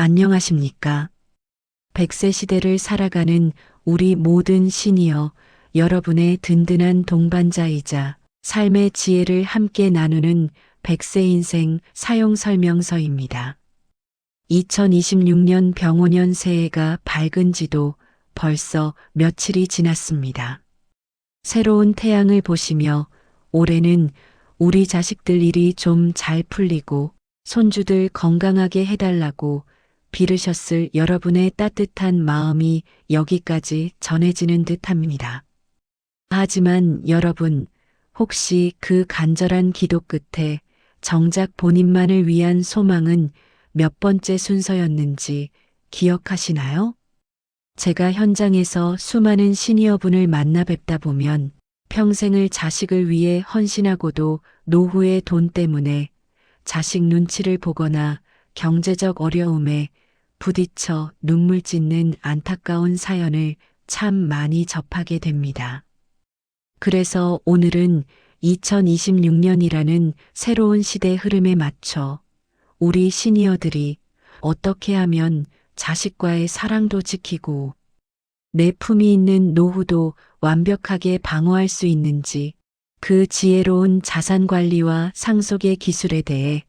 안녕하십니까. 100세 시대를 살아가는 우리 모든 시니어 여러분의 든든한 동반자이자 삶의 지혜를 함께 나누는 100세 인생 사용 설명서입니다. 2026년 병오년 새해가 밝은 지도 벌써 며칠이 지났습니다. 새로운 태양을 보시며 올해는 우리 자식들 일이 좀 잘 풀리고 손주들 건강하게 해달라고 빌으셨을 여러분의 따뜻한 마음이 여기까지 전해지는 듯 합니다. 하지만 여러분, 혹시 그 간절한 기도 끝에 정작 본인만을 위한 소망은 몇 번째 순서였는지 기억하시나요? 제가 현장에서 수많은 시니어분을 만나 뵙다 보면 평생을 자식을 위해 헌신하고도 노후의 돈 때문에 자식 눈치를 보거나 경제적 어려움에 부딪혀 눈물 짓는 안타까운 사연을 참 많이 접하게 됩니다. 그래서 오늘은 2026년이라는 새로운 시대 흐름에 맞춰 우리 시니어들이 어떻게 하면 자식과의 사랑도 지키고 내 품이 있는 노후도 완벽하게 방어할 수 있는지 그 지혜로운 자산 관리와 상속의 기술에 대해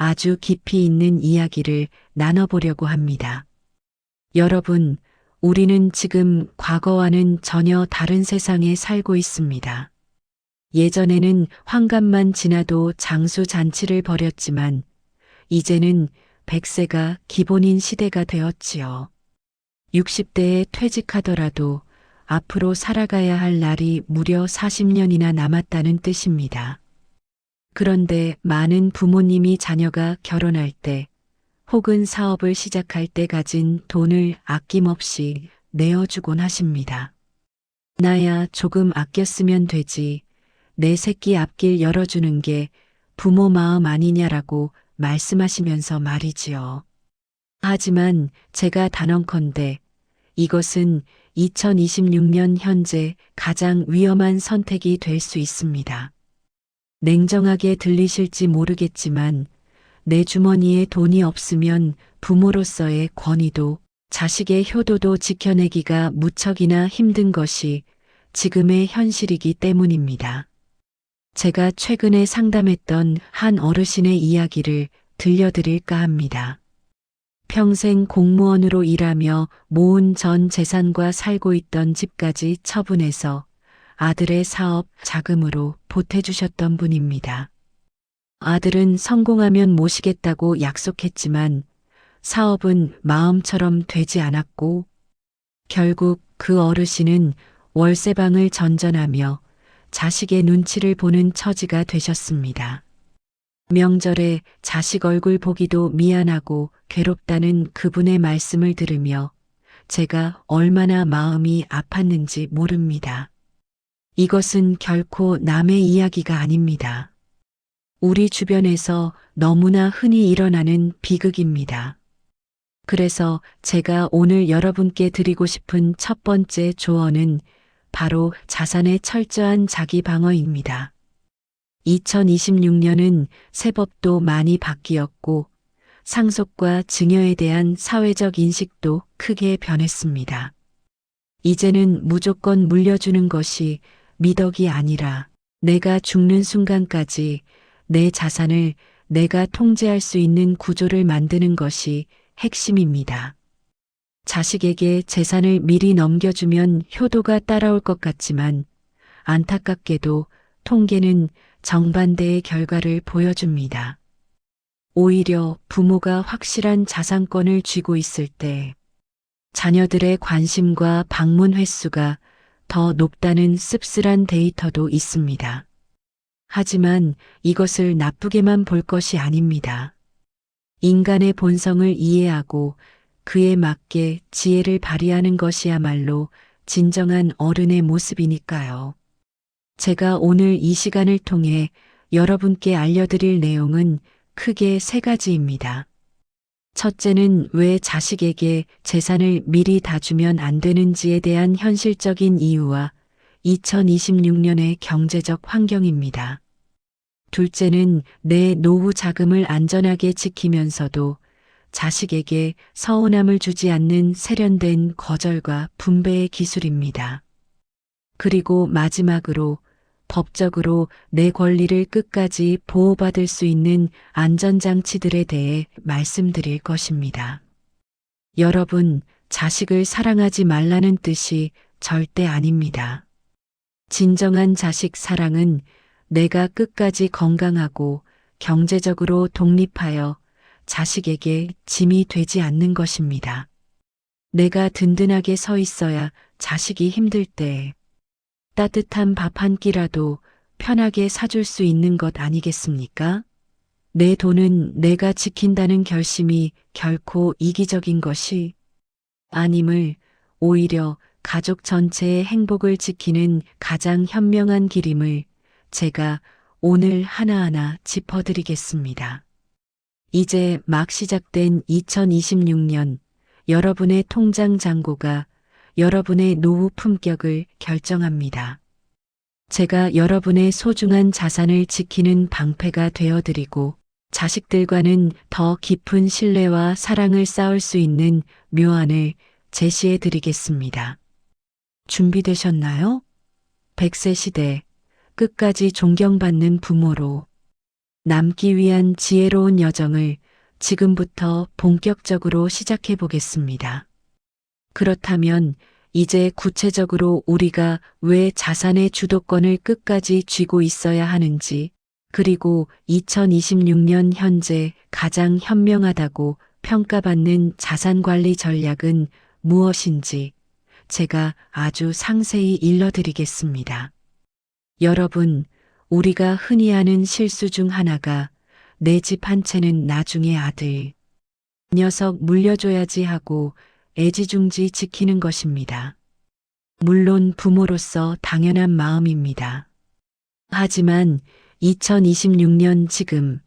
아주 깊이 있는 이야기를 나눠보려고 합니다. 여러분, 우리는 지금 과거와는 전혀 다른 세상에 살고 있습니다. 예전에는 환갑만 지나도 장수 잔치를 벌였지만 이제는 100세가 기본인 시대가 되었지요. 60대에 퇴직하더라도 앞으로 살아가야 할 날이 무려 40년이나 남았다는 뜻입니다. 그런데 많은 부모님이 자녀가 결혼할 때 혹은 사업을 시작할 때 가진 돈을 아낌없이 내어주곤 하십니다. 나야 조금 아꼈으면 되지. 내 새끼 앞길 열어주는 게 부모 마음 아니냐라고 말씀하시면서 말이지요. 하지만 제가 단언컨대 이것은 2026년 현재 가장 위험한 선택이 될 수 있습니다. 냉정하게 들리실지 모르겠지만 내 주머니에 돈이 없으면 부모로서의 권위도 자식의 효도도 지켜내기가 무척이나 힘든 것이 지금의 현실이기 때문입니다. 제가 최근에 상담했던 한 어르신의 이야기를 들려드릴까 합니다. 평생 공무원으로 일하며 모은 전 재산과 살고 있던 집까지 처분해서 아들의 사업 자금으로 보태주셨던 분입니다. 아들은 성공하면 모시겠다고 약속했지만 사업은 마음처럼 되지 않았고 결국 그 어르신은 월세방을 전전하며 자식의 눈치를 보는 처지가 되셨습니다. 명절에 자식 얼굴 보기도 미안하고 괴롭다는 그분의 말씀을 들으며 제가 얼마나 마음이 아팠는지 모릅니다. 이것은 결코 남의 이야기가 아닙니다. 우리 주변에서 너무나 흔히 일어나는 비극입니다. 그래서 제가 오늘 여러분께 드리고 싶은 첫 번째 조언은 바로 자산의 철저한 자기 방어입니다. 2026년은 세법도 많이 바뀌었고 상속과 증여에 대한 사회적 인식도 크게 변했습니다. 이제는 무조건 물려주는 것이 미덕이 아니라 내가 죽는 순간까지 내 자산을 내가 통제할 수 있는 구조를 만드는 것이 핵심입니다. 자식에게 재산을 미리 넘겨주면 효도가 따라올 것 같지만 안타깝게도 통계는 정반대의 결과를 보여줍니다. 오히려 부모가 확실한 자산권을 쥐고 있을 때 자녀들의 관심과 방문 횟수가 더 높다는 씁쓸한 데이터도 있습니다. 하지만 이것을 나쁘게만 볼 것이 아닙니다. 인간의 본성을 이해하고 그에 맞게 지혜를 발휘하는 것이야말로 진정한 어른의 모습이니까요. 제가 오늘 이 시간을 통해 여러분께 알려드릴 내용은 크게 세 가지입니다. 첫째는 왜 자식에게 재산을 미리 다 주면 안 되는지에 대한 현실적인 이유와 2026년의 경제적 환경입니다. 둘째는 내 노후 자금을 안전하게 지키면서도 자식에게 서운함을 주지 않는 세련된 거절과 분배의 기술입니다. 그리고 마지막으로 법적으로 내 권리를 끝까지 보호받을 수 있는 안전장치들에 대해 말씀드릴 것입니다. 여러분, 자식을 사랑하지 말라는 뜻이 절대 아닙니다. 진정한 자식 사랑은 내가 끝까지 건강하고 경제적으로 독립하여 자식에게 짐이 되지 않는 것입니다. 내가 든든하게 서 있어야 자식이 힘들 때 따뜻한 밥 한 끼라도 편하게 사줄 수 있는 것 아니겠습니까? 내 돈은 내가 지킨다는 결심이 결코 이기적인 것이 아님을 오히려 가족 전체의 행복을 지키는 가장 현명한 길임을 제가 오늘 하나하나 짚어드리겠습니다. 이제 막 시작된 2026년 여러분의 통장 잔고가 여러분의 노후 품격을 결정합니다. 제가 여러분의 소중한 자산을 지키는 방패가 되어드리고 자식들과는 더 깊은 신뢰와 사랑을 쌓을 수 있는 묘안을 제시해 드리겠습니다. 준비되셨나요? 100세 시대 끝까지 존경받는 부모로 남기 위한 지혜로운 여정을 지금부터 본격적으로 시작해 보겠습니다. 그렇다면 이제 구체적으로 우리가 왜 자산의 주도권을 끝까지 쥐고 있어야 하는지, 그리고 2026년 현재 가장 현명하다고 평가받는 자산 관리 전략은 무엇인지 제가 아주 상세히 일러드리겠습니다. 여러분, 우리가 흔히 하는 실수 중 하나가 내 집 한 채는 나중에 아들, 녀석 물려줘야지 하고 애지중지 지키는 것입니다. 물론 부모로서 당연한 마음입니다. 하지만 2026년 지금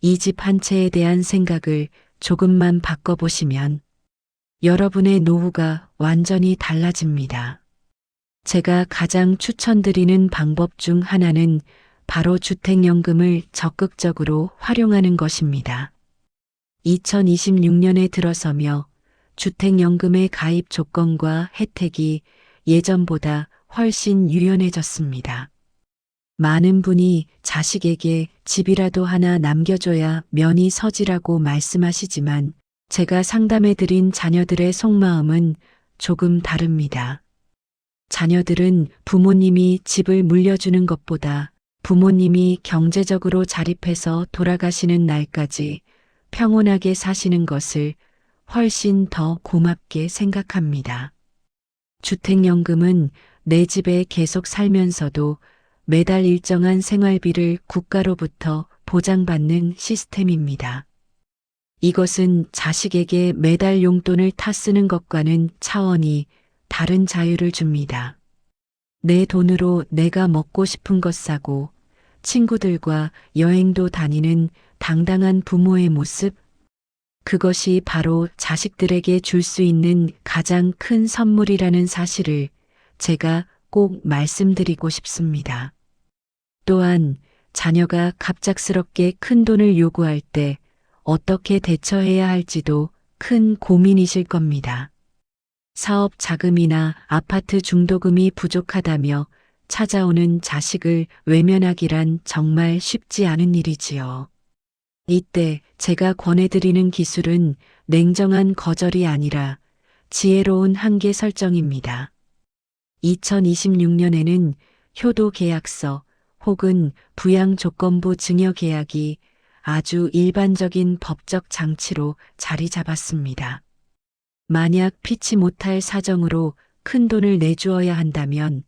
이 집 한 채에 대한 생각을 조금만 바꿔보시면 여러분의 노후가 완전히 달라집니다. 제가 가장 추천드리는 방법 중 하나는 바로 주택연금을 적극적으로 활용하는 것입니다. 2026년에 들어서며 주택연금의 가입 조건과 혜택이 예전보다 훨씬 유연해졌습니다. 많은 분이 자식에게 집이라도 하나 남겨줘야 면이 서지라고 말씀하시지만 제가 상담해 드린 자녀들의 속마음은 조금 다릅니다. 자녀들은 부모님이 집을 물려주는 것보다 부모님이 경제적으로 자립해서 돌아가시는 날까지 평온하게 사시는 것을 훨씬 더 고맙게 생각합니다. 주택연금은 내 집에 계속 살면서도 매달 일정한 생활비를 국가로부터 보장받는 시스템입니다. 이것은 자식에게 매달 용돈을 타 쓰는 것과는 차원이 다른 자유를 줍니다. 내 돈으로 내가 먹고 싶은 것 사고 친구들과 여행도 다니는 당당한 부모의 모습, 그것이 바로 자식들에게 줄 수 있는 가장 큰 선물이라는 사실을 제가 꼭 말씀드리고 싶습니다. 또한 자녀가 갑작스럽게 큰 돈을 요구할 때 어떻게 대처해야 할지도 큰 고민이실 겁니다. 사업 자금이나 아파트 중도금이 부족하다며 찾아오는 자식을 외면하기란 정말 쉽지 않은 일이지요. 이때 제가 권해드리는 기술은 냉정한 거절이 아니라 지혜로운 한계 설정입니다. 2026년에는 효도 계약서 혹은 부양 조건부 증여 계약이 아주 일반적인 법적 장치로 자리 잡았습니다. 만약 피치 못할 사정으로 큰 돈을 내주어야 한다면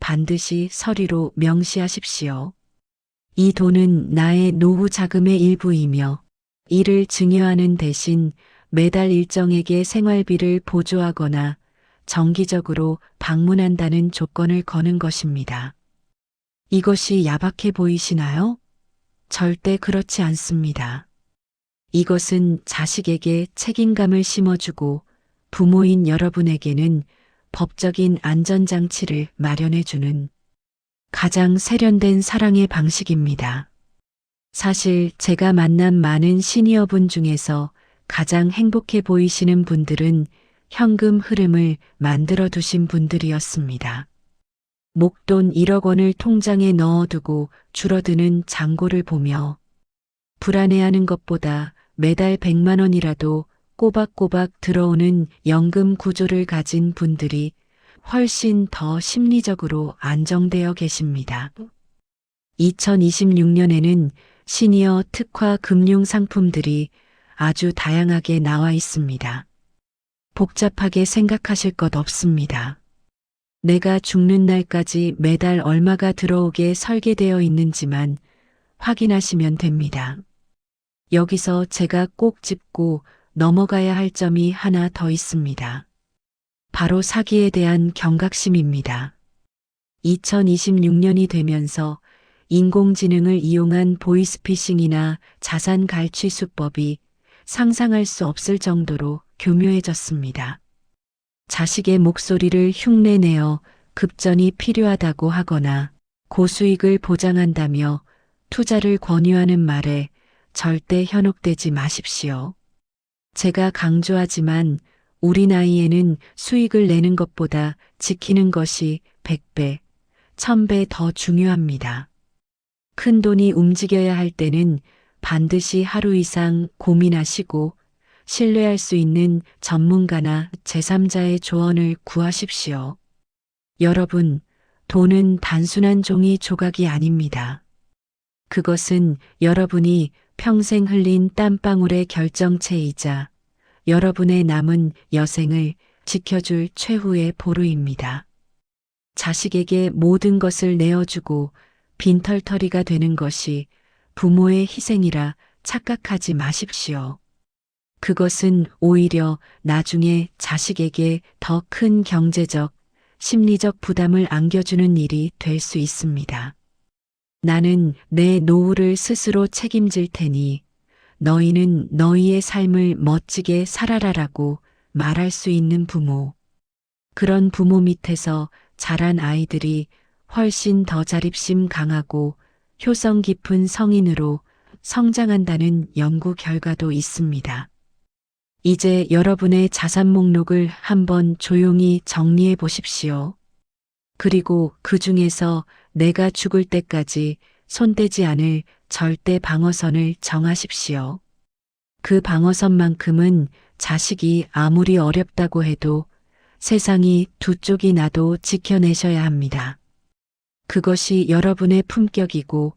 반드시 서류로 명시하십시오. 이 돈은 나의 노후 자금의 일부이며 이를 증여하는 대신 매달 일정에게 생활비를 보조하거나 정기적으로 방문한다는 조건을 거는 것입니다. 이것이 야박해 보이시나요? 절대 그렇지 않습니다. 이것은 자식에게 책임감을 심어주고 부모인 여러분에게는 법적인 안전장치를 마련해주는 가장 세련된 사랑의 방식입니다. 사실 제가 만난 많은 시니어분 중에서 가장 행복해 보이시는 분들은 현금 흐름을 만들어 두신 분들이었습니다. 목돈 1억 원을 통장에 넣어두고 줄어드는 잔고를 보며 불안해하는 것보다 매달 100만 원이라도 꼬박꼬박 들어오는 연금 구조를 가진 분들이 훨씬 더 심리적으로 안정되어 계십니다. 2026년에는 시니어 특화 금융 상품들이 아주 다양하게 나와 있습니다. 복잡하게 생각하실 것 없습니다. 내가 죽는 날까지 매달 얼마가 들어오게 설계되어 있는지만 확인하시면 됩니다. 여기서 제가 꼭 짚고 넘어가야 할 점이 하나 더 있습니다. 바로 사기에 대한 경각심입니다. 2026년이 되면서 인공지능을 이용한 보이스피싱이나 자산 갈취 수법이 상상할 수 없을 정도로 교묘해졌습니다. 자식의 목소리를 흉내내어 급전이 필요하다고 하거나 고수익을 보장한다며 투자를 권유하는 말에 절대 현혹되지 마십시오. 제가 강조하지만 우리 나이에는 수익을 내는 것보다 지키는 것이 100배, 1000배 더 중요합니다. 큰 돈이 움직여야 할 때는 반드시 하루 이상 고민하시고 신뢰할 수 있는 전문가나 제3자의 조언을 구하십시오. 여러분, 돈은 단순한 종이 조각이 아닙니다. 그것은 여러분이 평생 흘린 땀방울의 결정체이자 여러분의 남은 여생을 지켜줄 최후의 보루입니다. 자식에게 모든 것을 내어주고 빈털터리가 되는 것이 부모의 희생이라 착각하지 마십시오. 그것은 오히려 나중에 자식에게 더 큰 경제적, 심리적 부담을 안겨주는 일이 될 수 있습니다. 나는 내 노후를 스스로 책임질 테니 너희는 너희의 삶을 멋지게 살아라라고 말할 수 있는 부모. 그런 부모 밑에서 자란 아이들이 훨씬 더 자립심 강하고 효성 깊은 성인으로 성장한다는 연구 결과도 있습니다. 이제 여러분의 자산 목록을 한번 조용히 정리해 보십시오. 그리고 그 중에서 내가 죽을 때까지 손대지 않을 절대 방어선을 정하십시오. 그 방어선만큼은 자식이 아무리 어렵다고 해도 세상이 두 쪽이 나도 지켜내셔야 합니다. 그것이 여러분의 품격이고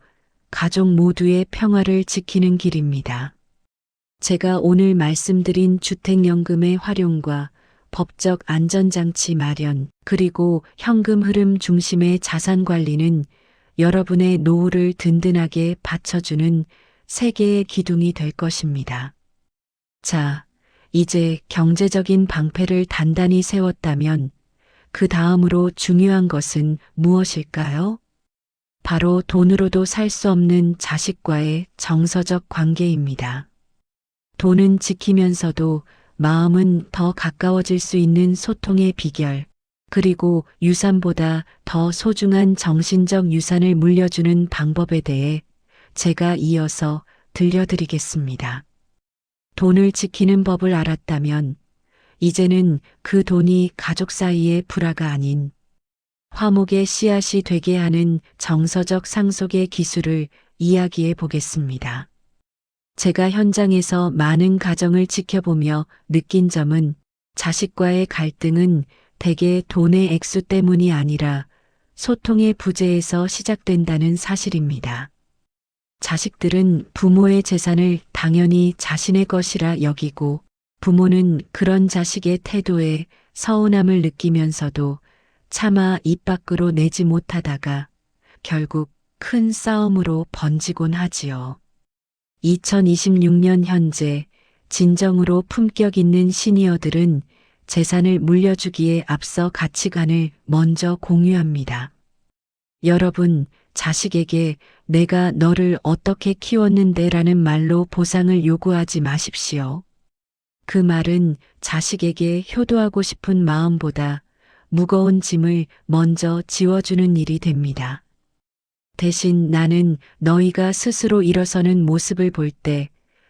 가족 모두의 평화를 지키는 길입니다. 제가 오늘 말씀드린 주택연금의 활용과 법적 안전장치 마련, 그리고 현금 흐름 중심의 자산 관리는 여러분의 노후를 든든하게 받쳐주는 세계의 기둥이 될 것입니다. 자, 이제 경제적인 방패를 단단히 세웠다면 그 다음으로 중요한 것은 무엇일까요? 바로 돈으로도 살 수 없는 자식과의 정서적 관계입니다. 돈은 지키면서도 마음은 더 가까워질 수 있는 소통의 비결, 그리고 유산보다 더 소중한 정신적 유산을 물려주는 방법에 대해 제가 이어서 들려드리겠습니다. 돈을 지키는 법을 알았다면 이제는 그 돈이 가족 사이의 불화가 아닌 화목의 씨앗이 되게 하는 정서적 상속의 기술을 이야기해 보겠습니다. 제가 현장에서 많은 가정을 지켜보며 느낀 점은 자식과의 갈등은 대개 돈의 액수 때문이 아니라 소통의 부재에서 시작된다는 사실입니다. 자식들은 부모의 재산을 당연히 자신의 것이라 여기고 부모는 그런 자식의 태도에 서운함을 느끼면서도 차마 입 밖으로 내지 못하다가 결국 큰 싸움으로 번지곤 하지요. 2026년 현재 진정으로 품격 있는 시니어들은 재산을 물려주기에 앞서 가치관을 먼저 공유합니다. 여러분, 자식에게 내가 너를 어떻게 키웠는데 라는 말로 보상을 요구하지 마십시오. 그 말은 자식에게 효도하고 싶은 마음보다 무거운 짐을 먼저 지워주는 일이 됩니다. 대신 나는 너희가 스스로 일어서는 모습을 볼 때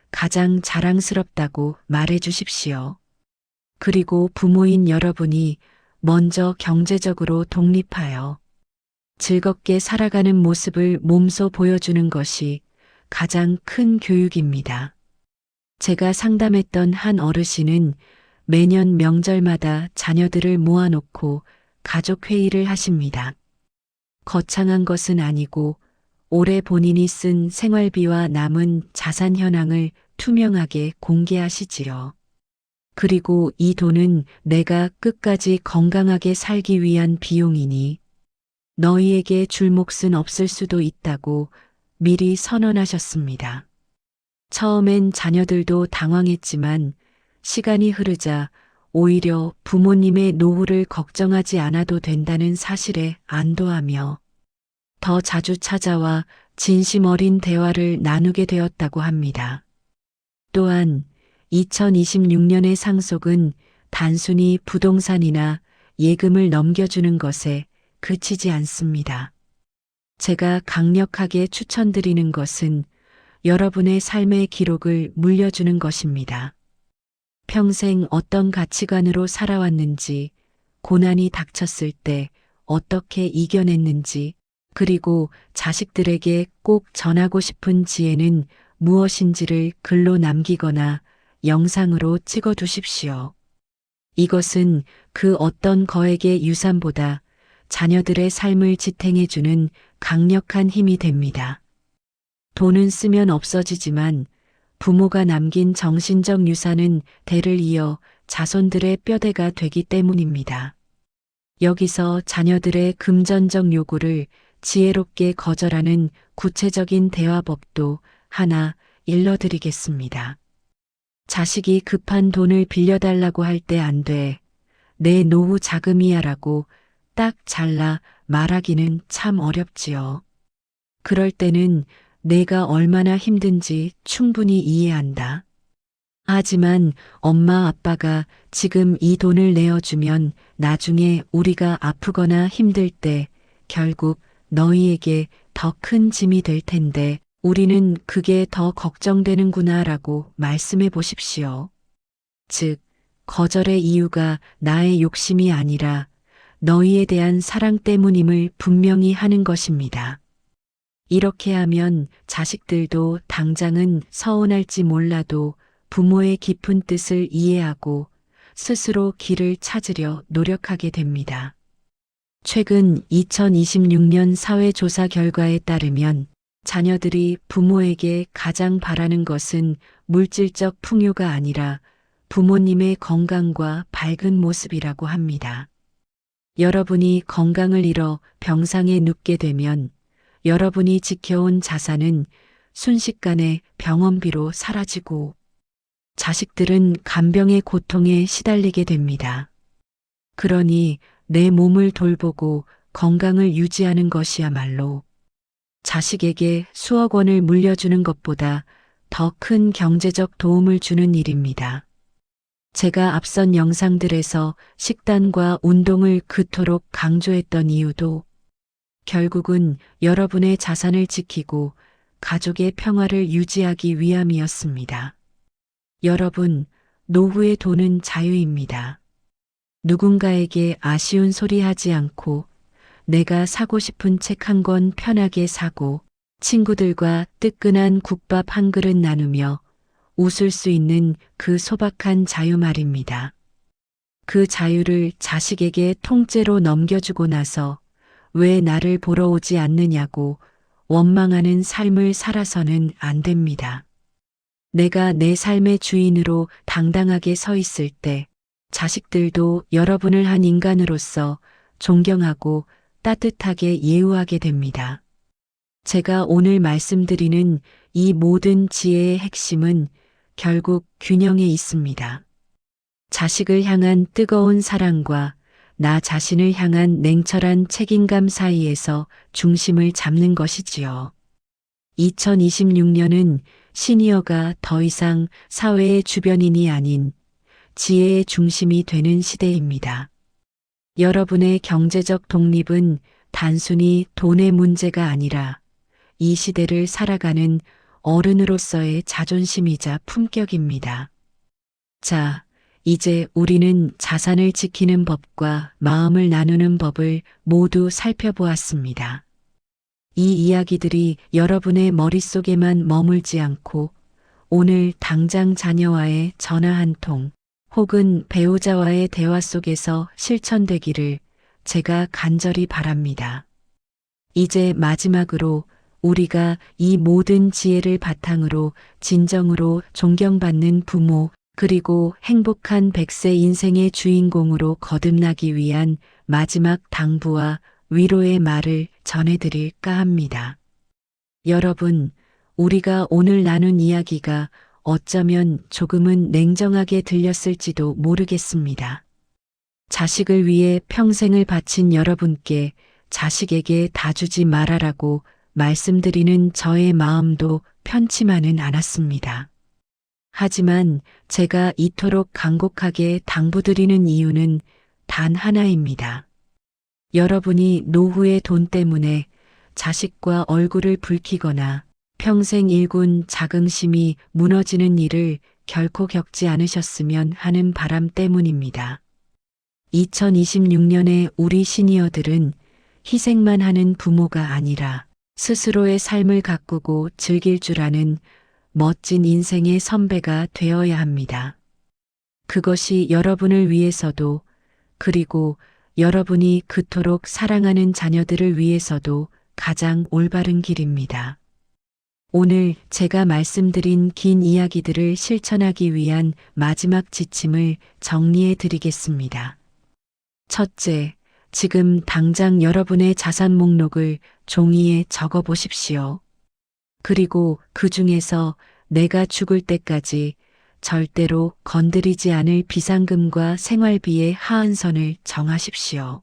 가장 자랑스럽다고 말해 주십시오. 그리고 부모인 여러분이 먼저 경제적으로 독립하여 즐겁게 살아가는 모습을 몸소 보여주는 것이 가장 큰 교육입니다. 제가 상담했던 한 어르신은 매년 명절마다 자녀들을 모아놓고 가족 회의를 하십니다. 거창한 것은 아니고 올해 본인이 쓴 생활비와 남은 자산 현황을 투명하게 공개하시지요. 그리고 이 돈은 내가 끝까지 건강하게 살기 위한 비용이니 너희에게 줄 몫은 없을 수도 있다고 미리 선언하셨습니다. 처음엔 자녀들도 당황했지만 시간이 흐르자 오히려 부모님의 노후를 걱정하지 않아도 된다는 사실에 안도하며 더 자주 찾아와 진심 어린 대화를 나누게 되었다고 합니다. 또한 2026년의 상속은 단순히 부동산이나 예금을 넘겨주는 것에 그치지 않습니다. 제가 강력하게 추천드리는 것은 여러분의 삶의 기록을 물려주는 것입니다. 평생 어떤 가치관으로 살아왔는지, 고난이 닥쳤을 때 어떻게 이겨냈는지, 그리고 자식들에게 꼭 전하고 싶은 지혜는 무엇인지를 글로 남기거나 영상으로 찍어 두십시오. 이것은 그 어떤 거액의 유산보다 자녀들의 삶을 지탱해주는 강력한 힘이 됩니다. 돈은 쓰면 없어지지만 부모가 남긴 정신적 유산은 대를 이어 자손들의 뼈대가 되기 때문입니다. 여기서 자녀들의 금전적 요구를 지혜롭게 거절하는 구체적인 대화법도 하나 일러드리겠습니다. 자식이 급한 돈을 빌려달라고 할 때 안 돼. 내 노후 자금이야라고 딱 잘라 말하기는 참 어렵지요. 그럴 때는 내가 얼마나 힘든지 충분히 이해한다. 하지만 엄마 아빠가 지금 이 돈을 내어주면 나중에 우리가 아프거나 힘들 때 결국 너희에게 더 큰 짐이 될 텐데 우리는 그게 더 걱정되는구나 라고 말씀해 보십시오. 즉, 거절의 이유가 나의 욕심이 아니라 너희에 대한 사랑 때문임을 분명히 하는 것입니다. 이렇게 하면 자식들도 당장은 서운할지 몰라도 부모의 깊은 뜻을 이해하고 스스로 길을 찾으려 노력하게 됩니다. 최근 2026년 사회조사 결과에 따르면 자녀들이 부모에게 가장 바라는 것은 물질적 풍요가 아니라 부모님의 건강과 밝은 모습이라고 합니다. 여러분이 건강을 잃어 병상에 눕게 되면 여러분이 지켜온 자산은 순식간에 병원비로 사라지고 자식들은 간병의 고통에 시달리게 됩니다. 그러니 내 몸을 돌보고 건강을 유지하는 것이야말로 자식에게 수억 원을 물려주는 것보다 더 큰 경제적 도움을 주는 일입니다. 제가 앞선 영상들에서 식단과 운동을 그토록 강조했던 이유도 결국은 여러분의 자산을 지키고 가족의 평화를 유지하기 위함이었습니다. 여러분, 노후의 돈은 자유입니다. 누군가에게 아쉬운 소리 하지 않고 내가 사고 싶은 책 한 권 편하게 사고 친구들과 뜨끈한 국밥 한 그릇 나누며 웃을 수 있는 그 소박한 자유 말입니다. 그 자유를 자식에게 통째로 넘겨주고 나서 왜 나를 보러 오지 않느냐고 원망하는 삶을 살아서는 안 됩니다. 내가 내 삶의 주인으로 당당하게 서 있을 때 자식들도 여러분을 한 인간으로서 존경하고 따뜻하게 예우하게 됩니다. 제가 오늘 말씀드리는 이 모든 지혜의 핵심은 결국 균형에 있습니다. 자식을 향한 뜨거운 사랑과 나 자신을 향한 냉철한 책임감 사이에서 중심을 잡는 것이지요. 2026년은 시니어가 더 이상 사회의 주변인이 아닌 지혜의 중심이 되는 시대입니다. 여러분의 경제적 독립은 단순히 돈의 문제가 아니라 이 시대를 살아가는 어른으로서의 자존심이자 품격입니다. 자, 이제 우리는 자산을 지키는 법과 마음을 나누는 법을 모두 살펴보았습니다. 이 이야기들이 여러분의 머릿속에만 머물지 않고 오늘 당장 자녀와의 전화 한 통 혹은 배우자와의 대화 속에서 실천되기를 제가 간절히 바랍니다. 이제 마지막으로 우리가 이 모든 지혜를 바탕으로 진정으로 존경받는 부모 그리고 행복한 백세 인생의 주인공으로 거듭나기 위한 마지막 당부와 위로의 말을 전해드릴까 합니다. 여러분, 우리가 오늘 나눈 이야기가 어쩌면 조금은 냉정하게 들렸을지도 모르겠습니다. 자식을 위해 평생을 바친 여러분께 자식에게 다 주지 말아라고 말씀드리는 저의 마음도 편치만은 않았습니다. 하지만 제가 이토록 간곡하게 당부드리는 이유는 단 하나입니다. 여러분이 노후의 돈 때문에 자식과 얼굴을 붉히거나 평생 일군 자긍심이 무너지는 일을 결코 겪지 않으셨으면 하는 바람 때문입니다. 2026년에 우리 시니어들은 희생만 하는 부모가 아니라 스스로의 삶을 가꾸고 즐길 줄 아는 멋진 인생의 선배가 되어야 합니다. 그것이 여러분을 위해서도 그리고 여러분이 그토록 사랑하는 자녀들을 위해서도 가장 올바른 길입니다. 오늘 제가 말씀드린 긴 이야기들을 실천하기 위한 마지막 지침을 정리해 드리겠습니다. 첫째, 지금 당장 여러분의 자산 목록을 종이에 적어 보십시오. 그리고 그 중에서 내가 죽을 때까지 절대로 건드리지 않을 비상금과 생활비의 하한선을 정하십시오.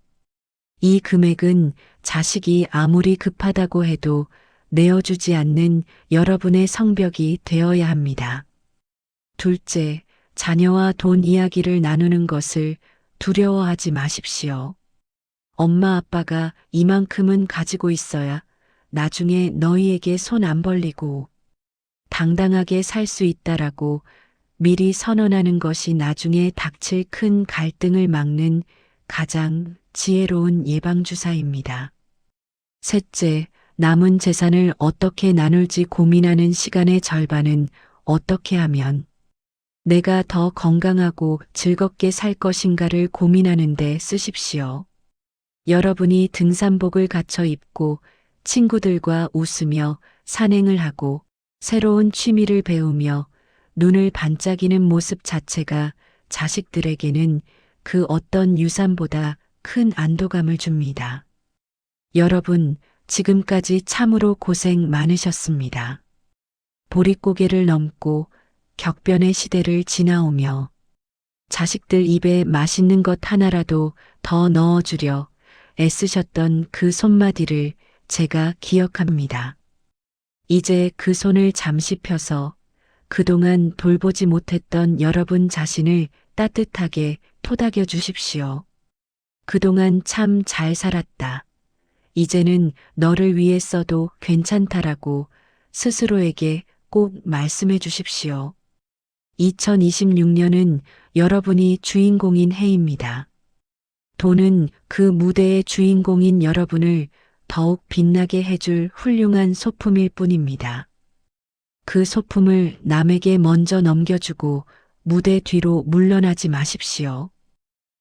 이 금액은 자식이 아무리 급하다고 해도 내어주지 않는 여러분의 성벽이 되어야 합니다. 둘째, 자녀와 돈 이야기를 나누는 것을 두려워하지 마십시오. 엄마 아빠가 이만큼은 가지고 있어야 나중에 너희에게 손 안 벌리고 당당하게 살 수 있다라고 미리 선언하는 것이 나중에 닥칠 큰 갈등을 막는 가장 지혜로운 예방주사입니다. 셋째, 남은 재산을 어떻게 나눌지 고민하는 시간의 절반은 어떻게 하면 내가 더 건강하고 즐겁게 살 것인가를 고민하는데 쓰십시오. 여러분이 등산복을 갖춰 입고 친구들과 웃으며 산행을 하고 새로운 취미를 배우며 눈을 반짝이는 모습 자체가 자식들에게는 그 어떤 유산보다 큰 안도감을 줍니다. 여러분, 지금까지 참으로 고생 많으셨습니다. 보릿고개를 넘고 격변의 시대를 지나오며 자식들 입에 맛있는 것 하나라도 더 넣어주려 애쓰셨던 그 손마디를 제가 기억합니다. 이제 그 손을 잠시 펴서 그동안 돌보지 못했던 여러분 자신을 따뜻하게 토닥여 주십시오. 그동안 참 잘 살았다. 이제는 너를 위해 써도 괜찮다라고 스스로에게 꼭 말씀해 주십시오. 2026년은 여러분이 주인공인 해입니다. 돈은 그 무대의 주인공인 여러분을 더욱 빛나게 해줄 훌륭한 소품일 뿐입니다. 그 소품을 남에게 먼저 넘겨주고 무대 뒤로 물러나지 마십시오.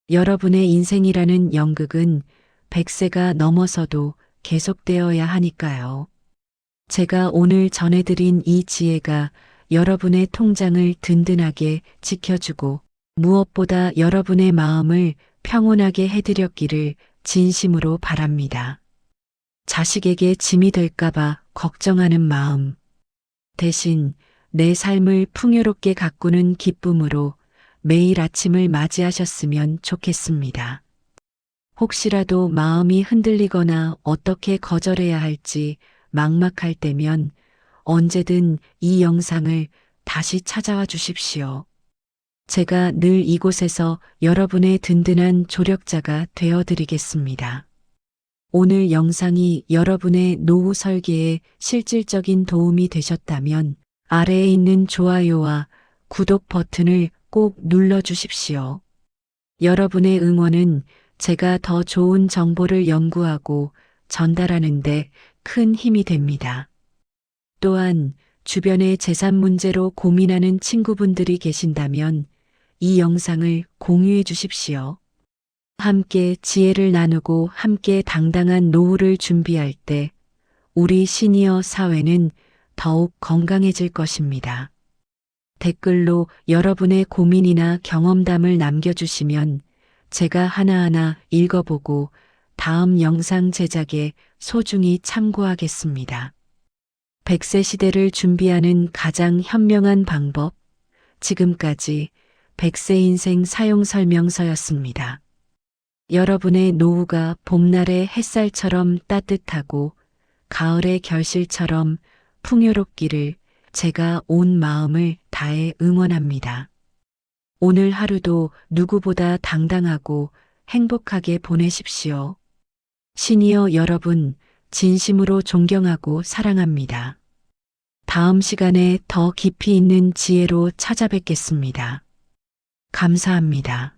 여러분의 인생이라는 연극은 100세가 넘어서도 계속되어야 하니까요. 제가 오늘 전해드린 이 지혜가 여러분의 통장을 든든하게 지켜주고 무엇보다 여러분의 마음을 평온하게 해드렸기를 진심으로 바랍니다. 자식에게 짐이 될까봐 걱정하는 마음. 대신 내 삶을 풍요롭게 가꾸는 기쁨으로 매일 아침을 맞이하셨으면 좋겠습니다. 혹시라도 마음이 흔들리거나 어떻게 거절해야 할지 막막할 때면 언제든 이 영상을 다시 찾아와 주십시오. 제가 늘 이곳에서 여러분의 든든한 조력자가 되어 드리겠습니다. 오늘 영상이 여러분의 노후 설계에 실질적인 도움이 되셨다면 아래에 있는 좋아요와 구독 버튼을 꼭 눌러 주십시오. 여러분의 응원은 제가 더 좋은 정보를 연구하고 전달하는데 큰 힘이 됩니다. 또한 주변의 재산 문제로 고민하는 친구분들이 계신다면 이 영상을 공유해 주십시오. 함께 지혜를 나누고 함께 당당한 노후를 준비할 때 우리 시니어 사회는 더욱 건강해질 것입니다. 댓글로 여러분의 고민이나 경험담을 남겨주시면 제가 하나하나 읽어보고 다음 영상 제작에 소중히 참고하겠습니다. 100세 시대를 준비하는 가장 현명한 방법. 지금까지 100세 인생 사용 설명서였습니다. 여러분의 노후가 봄날의 햇살처럼 따뜻하고 가을의 결실처럼 풍요롭기를 제가 온 마음을 다해 응원합니다. 오늘 하루도 누구보다 당당하고 행복하게 보내십시오. 시니어 여러분, 진심으로 존경하고 사랑합니다. 다음 시간에 더 깊이 있는 지혜로 찾아뵙겠습니다. 감사합니다.